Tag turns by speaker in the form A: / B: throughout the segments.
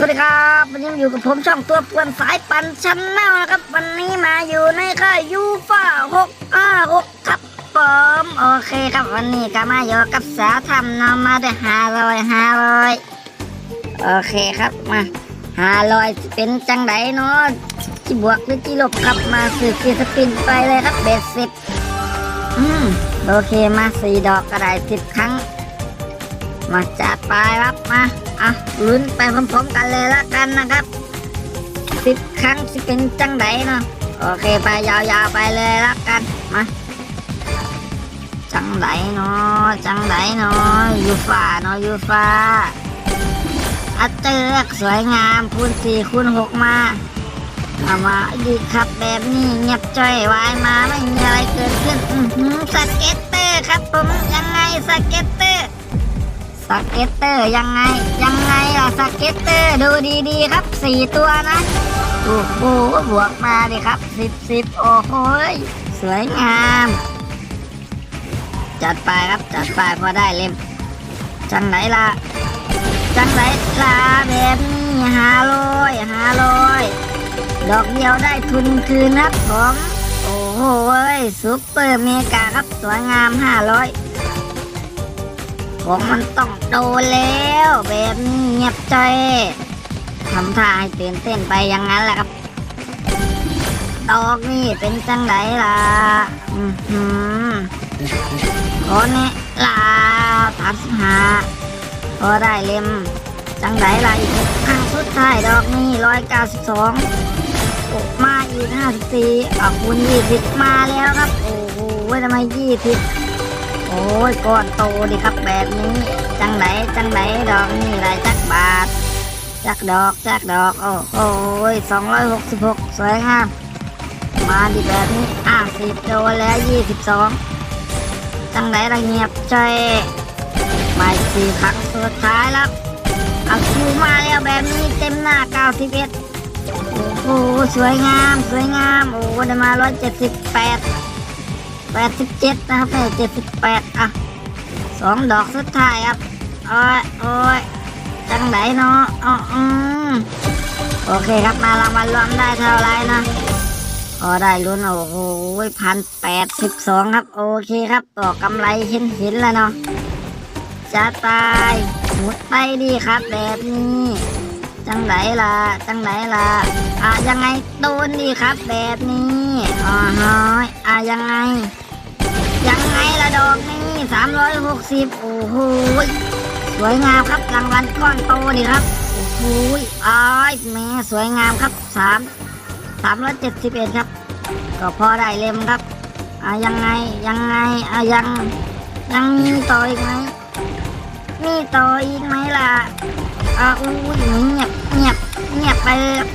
A: วัสดีครับวันนี้อยู่กับผมช่องตัวปวนสายปันชั้นแนลนะครับ วันนี้มาอยู่ในค่ายยูฟ่าหกอ้าหกครับผมโอเคครับวันนี้ก็มาอยู่กับสาธรรมนำมาได้ห้าร้อยห้าร้อยโอเคครับมาห้าร้อยเป็นจังไดเนาะที่บวกหรือที่ลบครับมาสื่อกีสปินไปเลยครับเบสสิบอืมโอเคมาสี่ดอกก็ได้สิบครั้ง มาจัดไปครับมาอะลุ้นไปพร้อมๆกันเลยละกันนะครับสิบครั้งสิเป็นจังไดเนาะโอเคไปยาวๆไปเลยละกันมาจังไดเนาะจังไดเนาะยูฟ้าเนาะยูฟ้าอัดเจือกสวยงามคูณสี่คูณหกมาเอามาดีครับแบบนี้เงียบจ้อยวายมาไม่มีอะไรเกิดขึ้นสเก็ตเตอร์ครับผมยังไงสเก็ตเตอร์ สเก็ตเตอร์ยังไง ยังไงล่ะสเก็ตเตอร์ดูดีๆครับสี่ตัวนะโอ้โหบวกมาดิครับสิบสิบโอ้โหยสวยงาม จัดไปครับจัดไปพอได้เล่มจังไหนล่ะ จังไหนล่ะแบบนี้ห้าร้อยห้าร้อยดอกเดียวได้ทุนคืนครับผม โอ้โหยซุปเปอร์เมกาครับสวยงามห้าร้อย ของมันต้องโดนแล้วแบบเงียบใจทำท่าให้ตื่นเต้นไปอย่างนั้นแหละครับดอกนี่เป็นจังไดล่ะอือหือโอ้เนี่ยลาทัดหาพอได้เล่มจังไดล่ะอีกครั้งสุดท้ายดอกนี่ร้อยเก้าสิบสองมาอีกห้าสิบสี่อะคูณยี่สิบมาแล้วครับ โอ้โหทำไมยี่สิบ โอ้ยก้อนโตดิครับแบบนี้ จังไหนจังไหนดอกนี่ไรจักบาท จักดอกจักดอก โอ้โอ้ยสองร้อยหกสิบหกสวยงามมาดิแบบนี้อะสิบโดแล้วยี่สิบสองจังไหนละเงียบใจมาอีกสี่ครั้งสุดท้ายแล้วเอาคิวมาแล้วแบบนี้เต็มหน้าเก้าสิบเอ็ดโอ้โหสวยงามสวยงามโอ้ได้มาร้อยเจ็ดสิบแปด แปดสิบเจ็ดนะครับแม่เจ็ดสิบแปดอะสองดอกสุดท้ายครับโอ้ยโอ้ยจังไหนเนาะอ๋ออืมโอเคครับมารางวัลรวมได้เท่าไรนะพอได้ลุ้นโอ้โหพันแปดสิบสองครับ โอเคครับต่อกำไรเห็นเห็นแล้วเนาะจะตายหมุดไปดีครับ แบบนี้จังไหนล่ะจังไหนล่ะอะยังไงโดนดีครับ แบบนี้อ๋อฮอย ยังไง ยังไงละดอกนี่สามร้อยหกสิบโอ้โหสวยงามครับรางวัลก้อนโตนี่ครับโอ้โหยอ้ายแม่สวยงามครับสามสามร้อยเจ็ดสิบเอ็ดครับ ก็พอได้เล่มครับอะยังไงยังไงอะยังยังมีต่ออีกไหมมีต่ออีกไหมล่ะอ่าอุ้ยเงียบเงียบเงียบไป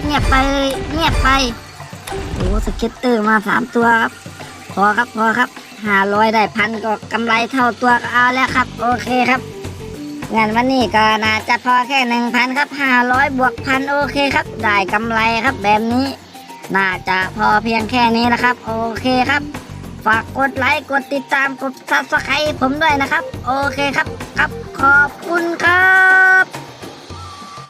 A: เงียบไปเลยเงียบไปโอ้สเก็ตเตอร์มาสามตัวครับ พอครับพอครับห้าร้อยได้พันก็กำไรเท่าตัวก็เอาแล้วครับ โอเคครับงานวันนี้ก็น่าจะพอแค่หนึ่งพันครับห้าร้อยบวกพันโอเคครับ ได้กำไรครับแบบนี้ น่าจะพอเพียงแค่นี้นะครับ โอเคครับ ฝากกดไลค์กดติดตามกดซับสไครต์ผมด้วยนะครับ โอเคครับครับขอบคุณครับ